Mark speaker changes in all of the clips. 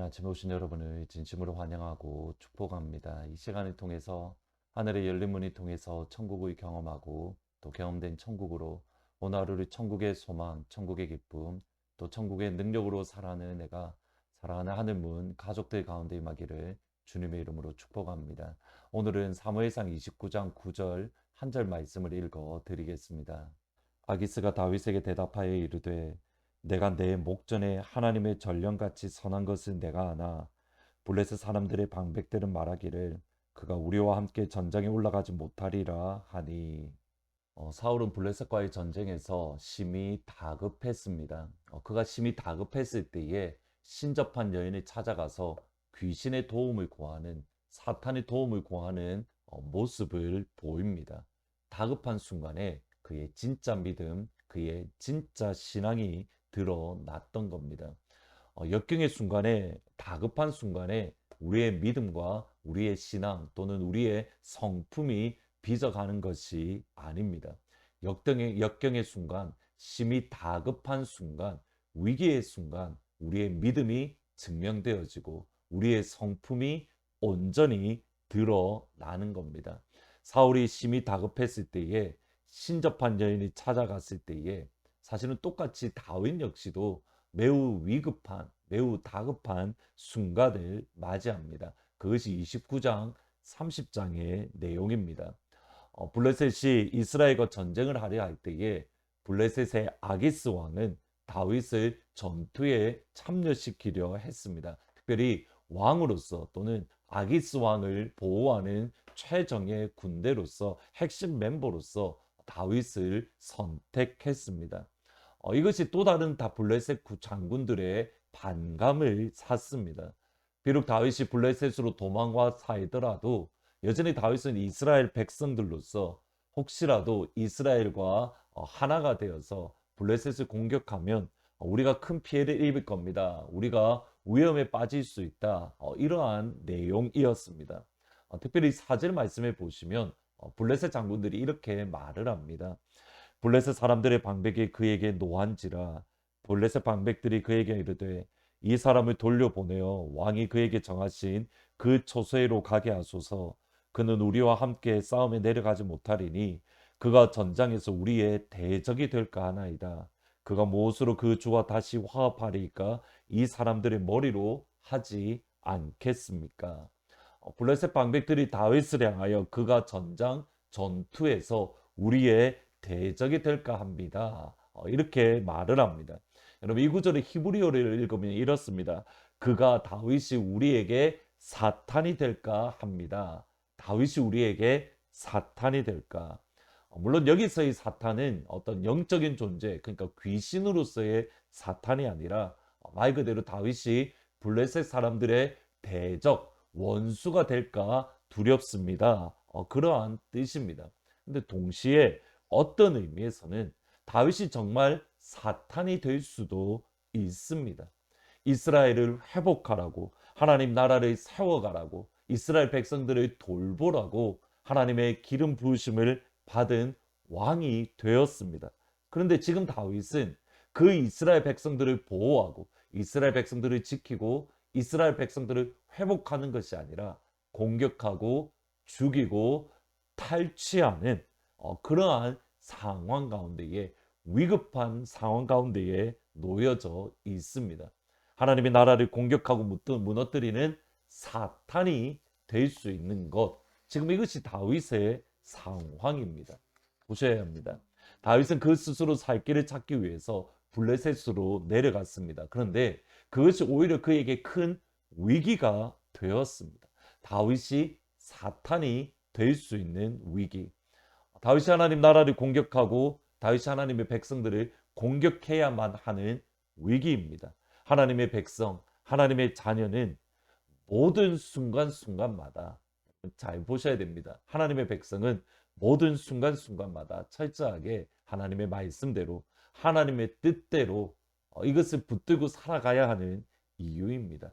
Speaker 1: 아침에 오신 여러분을 진심으로 환영하고 축복합니다. 이 시간을 통해서 하늘의 열린 문이 통해서 천국을 경험하고 또 경험된 천국으로 오늘 하루를 천국의 소망, 천국의 기쁨, 또 천국의 능력으로 살아가는 내가 살아가는 하늘 문 가족들 가운데 임하기를 주님의 이름으로 축복합니다. 오늘은 사무엘상 29장 9절 한 절 말씀을 읽어 드리겠습니다. 아기스가 다윗에게 대답하여 이르되 내가 내 목전에 하나님의 전령같이 선한 것을 내가 아나 블레셋 사람들의 방백들은 말하기를 그가 우리와 함께 전장에 올라가지 못하리라 하니 어, 사울은 블레셋과의 전쟁에서 심히 다급했습니다. 어, 그가 심히 다급했을 때에 신접한 여인을 찾아가서 귀신의 도움을 구하는 사탄의 도움을 구하는 어, 모습을 보입니다. 다급한 순간에 그의 진짜 믿음, 그의 진짜 신앙이 드러났던 겁니다. 어, 역경의 순간에 다급한 순간에 우리의 믿음과 우리의 신앙 또는 우리의 성품이 빚어가는 것이 아닙니다. 역경의, 역경의 순간, 심히 다급한 순간, 위기의 순간 우리의 믿음이 증명되어지고 우리의 성품이 온전히 드러나는 겁니다. 사울이 심히 다급했을 때에 신접한 여인이 찾아갔을 때에 사실은 똑같이 다윈 역시도 매우 위급한, 매우 다급한 순간을 맞이합니다. 그것이 29장, 30장의 내용입니다. 어, 블레셋이 이스라엘과 전쟁을 하려 할 때에 블레셋의 아기스 왕은 다윗을 전투에 참여시키려 했습니다. 특별히 왕으로서 또는 아기스 왕을 보호하는 최정예 군대로서 핵심 멤버로서 다윗을 선택했습니다. 어, 이것이 또 다른 다 블레셋 장군들의 반감을 샀습니다. 비록 다윗이 블레셋으로 도망가 살더라도 여전히 다윗은 이스라엘 백성들로서 혹시라도 이스라엘과 어, 하나가 되어서 블레셋을 공격하면 우리가 큰 피해를 입을 겁니다. 우리가 위험에 빠질 수 있다. 어, 이러한 내용이었습니다. 어, 특별히 사절 말씀에 보시면 블레셋 장군들이 이렇게 말을 합니다. 블레셋 사람들의 방백이 그에게 노한지라 블레셋 방백들이 그에게 이르되 이 사람을 돌려보내어 왕이 그에게 정하신 그 초소에로 가게 하소서 그는 우리와 함께 싸움에 내려가지 못하리니 그가 전장에서 우리의 대적이 될까 하나이다. 그가 무엇으로 그 주와 다시 화합하리까 이 사람들의 머리로 하지 않겠습니까? 어, 블레셋 방백들이 다윗을 향하여 그가 전장 전투에서 우리의 대적이 될까 합니다. 어, 이렇게 말을 합니다. 여러분 이 구절의 히브리어를 읽으면 이렇습니다. 그가 다윗이 우리에게 사탄이 될까 합니다. 다윗이 우리에게 사탄이 될까? 어, 물론 여기서의 사탄은 어떤 영적인 존재, 그러니까 귀신으로서의 사탄이 아니라 말 그대로 다윗이 블레셋 사람들의 대적, 원수가 될까 두렵습니다. 어, 그러한 뜻입니다. 근데 동시에 어떤 의미에서는 다윗이 정말 사탄이 될 수도 있습니다. 이스라엘을 회복하라고 하나님 나라를 세워가라고 이스라엘 백성들을 돌보라고 하나님의 기름 부으심을 받은 왕이 되었습니다. 그런데 지금 다윗은 그 이스라엘 백성들을 보호하고 이스라엘 백성들을 지키고 이스라엘 백성들을 회복하는 것이 아니라 공격하고 죽이고 탈취하는 어, 그러한 상황 가운데에 위급한 상황 가운데에 놓여져 있습니다. 하나님의 나라를 공격하고 무너뜨리는 사탄이 될 수 있는 것. 지금 이것이 다윗의 상황입니다. 보셔야 합니다. 다윗은 그 스스로 살 길을 찾기 위해서 블레셋으로 내려갔습니다. 그런데 그것이 오히려 그에게 큰 위기가 되었습니다. 다윗이 사탄이 될 수 있는 위기. 다윗이 하나님 나라를 공격하고 다윗이 하나님의 백성들을 공격해야만 하는 위기입니다. 하나님의 백성, 하나님의 자녀는 모든 순간순간마다 잘 보셔야 됩니다. 하나님의 백성은 모든 순간순간마다 철저하게 하나님의 말씀대로 하나님의 뜻대로 어, 이것을 붙들고 살아가야 하는 이유입니다.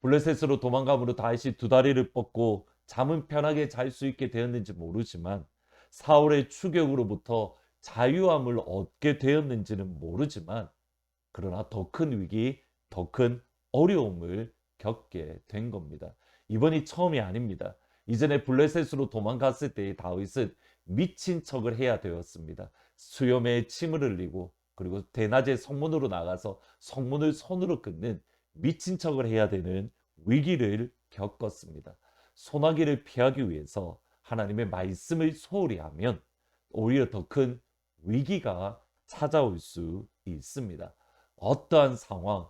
Speaker 1: 블레셋으로 도망감으로 다윗이 두 다리를 뻗고 잠은 편하게 잘 수 있게 되었는지 모르지만 사울의 추격으로부터 자유함을 얻게 되었는지는 모르지만 그러나 더 큰 위기, 더 큰 어려움을 겪게 된 겁니다. 이번이 처음이 아닙니다. 이전에 블레셋으로 도망갔을 때 다윗은 미친 척을 해야 되었습니다. 수염에 침을 흘리고 그리고 대낮에 성문으로 나가서 성문을 손으로 끊는 미친 척을 해야 되는 위기를 겪었습니다. 소나기를 피하기 위해서 하나님의 말씀을 소홀히 하면 오히려 더 큰 위기가 찾아올 수 있습니다. 어떠한 상황,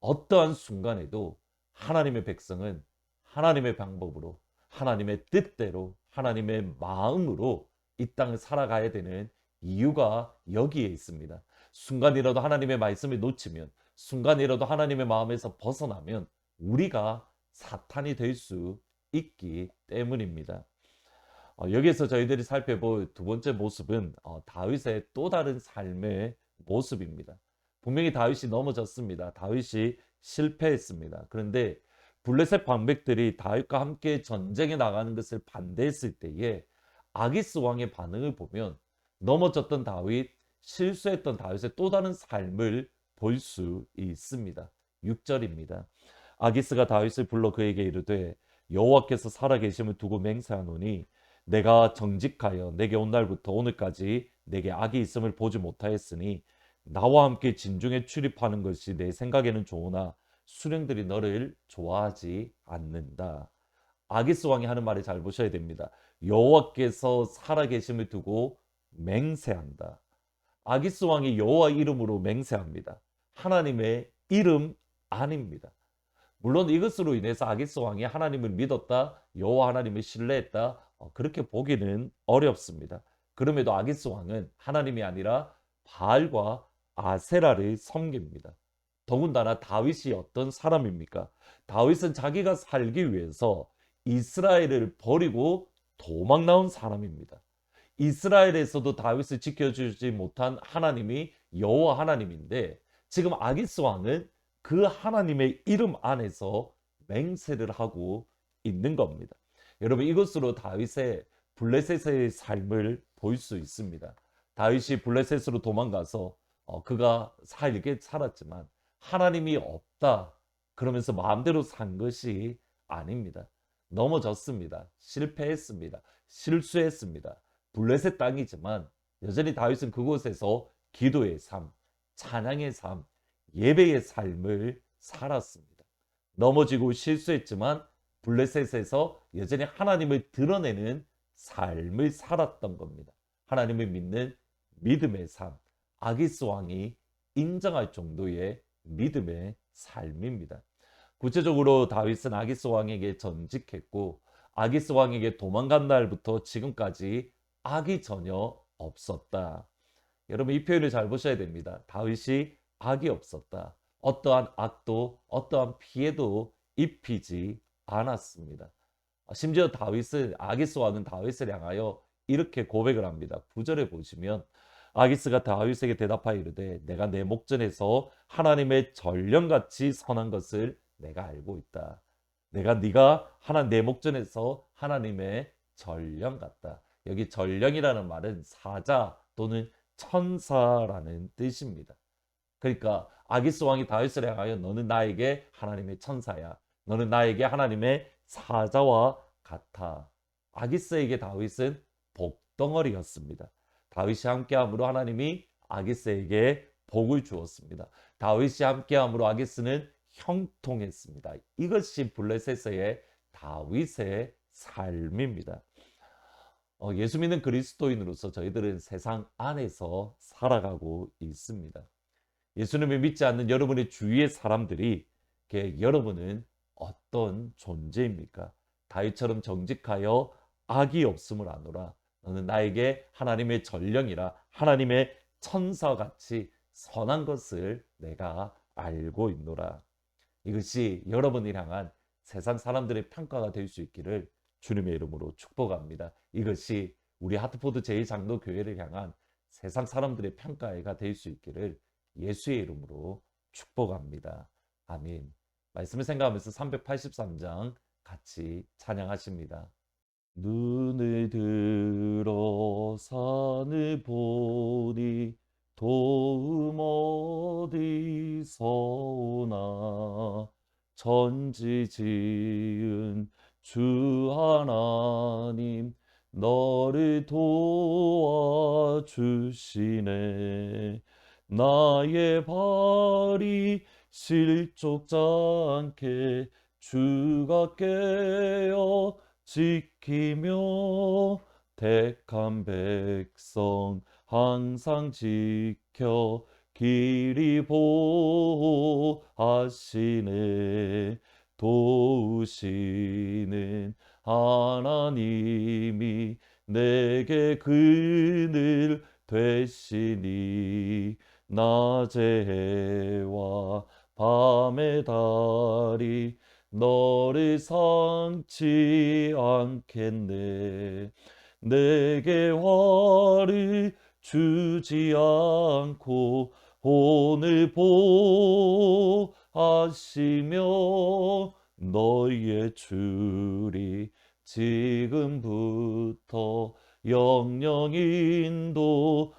Speaker 1: 어떠한 순간에도 하나님의 백성은 하나님의 방법으로, 하나님의 뜻대로, 하나님의 마음으로 이 땅을 살아가야 되는 이유가 여기에 있습니다. 순간이라도 하나님의 말씀을 놓치면, 순간이라도 하나님의 마음에서 벗어나면 우리가 사탄이 될 수 있기 때문입니다. 어, 여기에서 저희들이 살펴볼 두 번째 모습은 어, 다윗의 또 다른 삶의 모습입니다. 분명히 다윗이 넘어졌습니다. 다윗이 실패했습니다. 그런데 블레셋 방백들이 다윗과 함께 전쟁에 나가는 것을 반대했을 때에 아기스 왕의 반응을 보면 넘어졌던 다윗, 실수했던 다윗의 또 다른 삶을 볼 수 있습니다. 6절입니다. 아기스가 다윗을 불러 그에게 이르되 여호와께서 살아계심을 두고 맹세하노니 내가 정직하여 내게 온 날부터 오늘까지 내게 악이 있음을 보지 못하였으니 나와 함께 진중에 출입하는 것이 내 생각에는 좋으나 수령들이 너를 좋아하지 않는다. 아기스 왕이 하는 말을 잘 보셔야 됩니다. 여호와께서 살아계심을 두고 맹세한다. 아기스 왕이 여호와 이름으로 맹세합니다. 하나님의 이름 아닙니다. 물론 이것으로 인해서 아기스 왕이 하나님을 믿었다, 여호와 하나님을 신뢰했다, 어, 그렇게 보기는 어렵습니다. 그럼에도 아기스 왕은 하나님이 아니라 바알과 아세라를 섬깁니다. 더군다나 다윗이 어떤 사람입니까? 다윗은 자기가 살기 위해서 이스라엘을 버리고 도망 나온 사람입니다. 이스라엘에서도 다윗을 지켜주지 못한 하나님이 여호와 하나님인데 지금 아기스 왕은 그 하나님의 이름 안에서 맹세를 하고 있는 겁니다. 여러분 이것으로 다윗의 블레셋의 삶을 볼 수 있습니다. 다윗이 블레셋으로 도망가서 어, 그가 살게 살았지만 하나님이 없다 그러면서 마음대로 산 것이 아닙니다. 넘어졌습니다. 실패했습니다. 실수했습니다. 블레셋 땅이지만 여전히 다윗은 그곳에서 기도의 삶, 찬양의 삶, 예배의 삶을 살았습니다. 넘어지고 실수했지만 블레셋에서 여전히 하나님을 드러내는 삶을 살았던 겁니다. 하나님을 믿는 믿음의 삶, 아기스 왕이 인정할 정도의 믿음의 삶입니다. 구체적으로 다윗은 아기스 왕에게 전직했고 아기스 왕에게 도망간 날부터 지금까지 악이 전혀 없었다. 여러분 이 표현을 잘 보셔야 됩니다. 다윗이 악이 없었다. 어떠한 악도 어떠한 피해도 입히지 않았습니다. 심지어 다윗은 아기스 왕은 다윗을 향하여 이렇게 고백을 합니다. 9절에 보시면 아기스가 다윗에게 대답하여 이르되 내가 내 목전에서 하나님의 전령같이 선한 것을 내가 알고 있다. 내가 네가 하나 내 목전에서 하나님의 전령 같다. 여기 전령이라는 말은 사자 또는 천사라는 뜻입니다. 그러니까 아기스 왕이 다윗을 향하여 너는 나에게 하나님의 천사야. 너는 나에게 하나님의 사자와 같아. 아기스에게 다윗은 복덩어리였습니다. 다윗이 함께함으로 하나님이 아기스에게 복을 주었습니다. 다윗이 함께함으로 아기스는 형통했습니다. 이것이 블레셋의 다윗의 삶입니다. 어, 예수 믿는 그리스도인으로서 저희들은 세상 안에서 살아가고 있습니다. 예수님을 믿지 않는 여러분의 주위의 사람들이 여러분은 어떤 존재입니까? 다윗처럼 정직하여 악이 없음을 아노라. 너는 나에게 하나님의 전령이라 하나님의 천사같이 선한 것을 내가 알고 있노라. 이것이 여러분을 향한 세상 사람들의 평가가 될 수 있기를 주님의 이름으로 축복합니다. 이것이 우리 하트포드 제2장로 교회를 향한 세상 사람들의 평가가 될 수 있기를 예수의 이름으로 축복합니다. 아멘. 말씀을 생각하면서 383장 같이 찬양하십니다. 눈을 들어 산을 보니 도움 어디서 오나 천지 지은 주 하나님 너를 도와주시네 나의 발이 실족지 않게 주가 깨어 지키며 택한 백성 항상 지켜 길이 보호하시네. 도우시는 하나님이 내게 그늘 되시니 낮의 해와 밤의 달이 너를 상치 않겠네 내게 화를 주지 않고 오늘 보하시며 너희의 줄이 지금부터 영영 인도하시리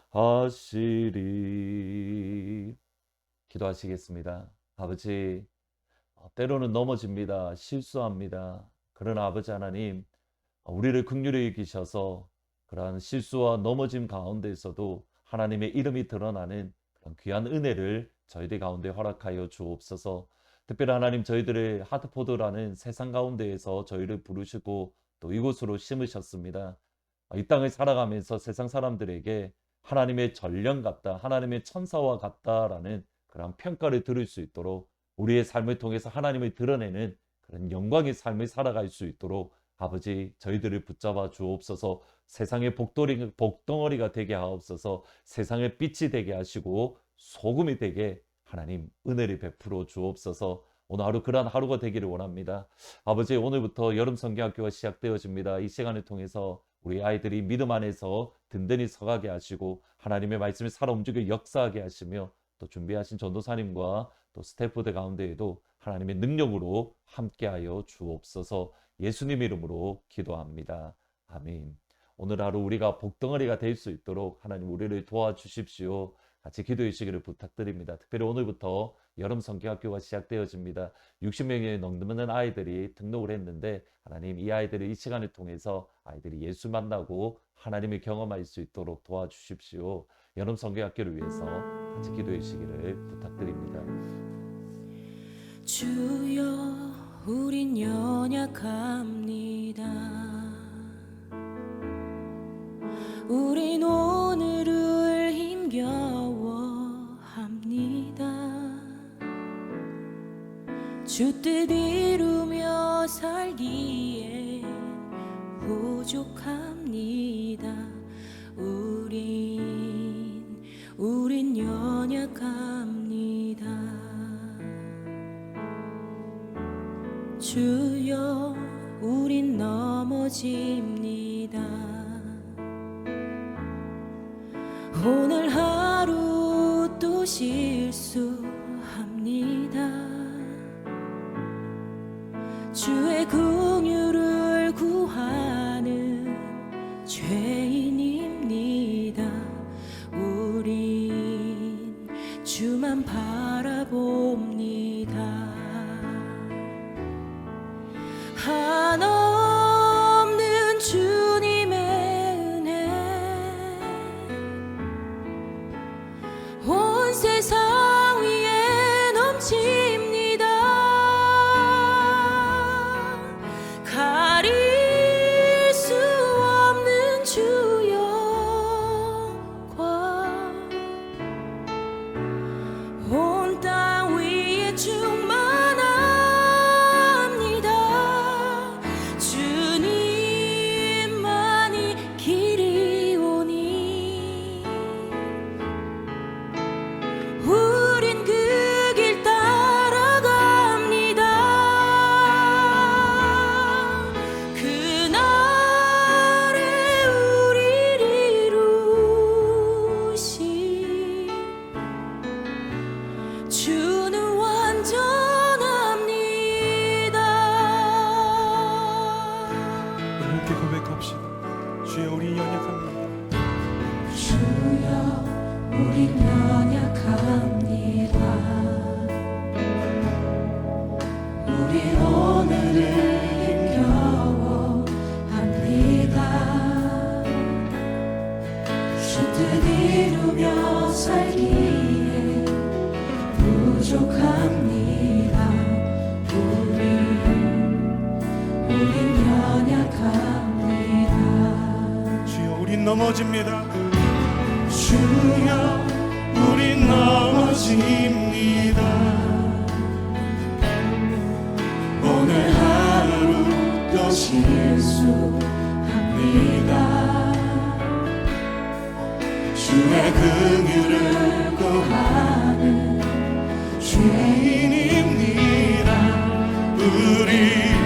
Speaker 1: 기도하시겠습니다. 아버지 어, 때로는 넘어집니다. 실수합니다. 그러나 아버지 하나님 우리를 긍휼히 여기셔서 그러한 실수와 넘어짐 가운데에서도 하나님의 이름이 드러나는 그런 귀한 은혜를 저희들 가운데 허락하여 주옵소서. 특별히 하나님 저희들을 하트포드라는 세상 가운데에서 저희를 부르시고 또 이곳으로 심으셨습니다. 이 땅을 살아가면서 세상 사람들에게 하나님의 전령 같다, 하나님의 천사와 같다라는 그런 평가를 들을 수 있도록 우리의 삶을 통해서 하나님을 드러내는 그런 영광의 삶을 살아갈 수 있도록 아버지 저희들을 붙잡아 주옵소서 세상의 복돌이, 복덩어리가 되게 하옵소서 세상의 빛이 되게 하시고 소금이 되게 하나님 은혜를 베풀어 주옵소서 오늘 하루 그러한 하루가 되기를 원합니다. 아버지 오늘부터 여름 성경학교가 시작되어집니다. 이 시간을 통해서 우리 아이들이 믿음 안에서 든든히 서가게 하시고 하나님의 말씀을 살아 움직여 역사하게 하시며 또 준비하신 전도사님과 또 스태프들 가운데에도 하나님의 능력으로 함께하여 주옵소서 예수님 이름으로 기도합니다. 아멘. 오늘 하루 우리가 복덩어리가 될 수 있도록 하나님 우리를 도와주십시오. 같이 기도해 주시기를 부탁드립니다. 특별히 오늘부터 여름 성경학교가 시작되어집니다. 60명이 넘는 아이들이 등록을 했는데 하나님 이 아이들을 이 시간을 통해서 아이들이 예수 만나고 하나님을 경험할 수 있도록 도와주십시오. 여름 성경학교를 위해서 같이 기도해 주시기를 부탁드립니다.
Speaker 2: 주여 우린 연약합니다. 우린 오늘을 힘겨워합니다. 주뜻 이루며 살기에 부족합니다. 우린 우린 연약합니다. 주여 우린 넘어집니다. 오늘 하루 또 실수합니다. 주의 긍
Speaker 3: 살기에 부족합니다. 우리 우린 연약합니다.
Speaker 2: 주여 우린 넘어집니다. 주여 우린 넘어집니다. 오늘 하루 또 실수합니다 주의 긍휼을 구하는 죄인입니다. 우리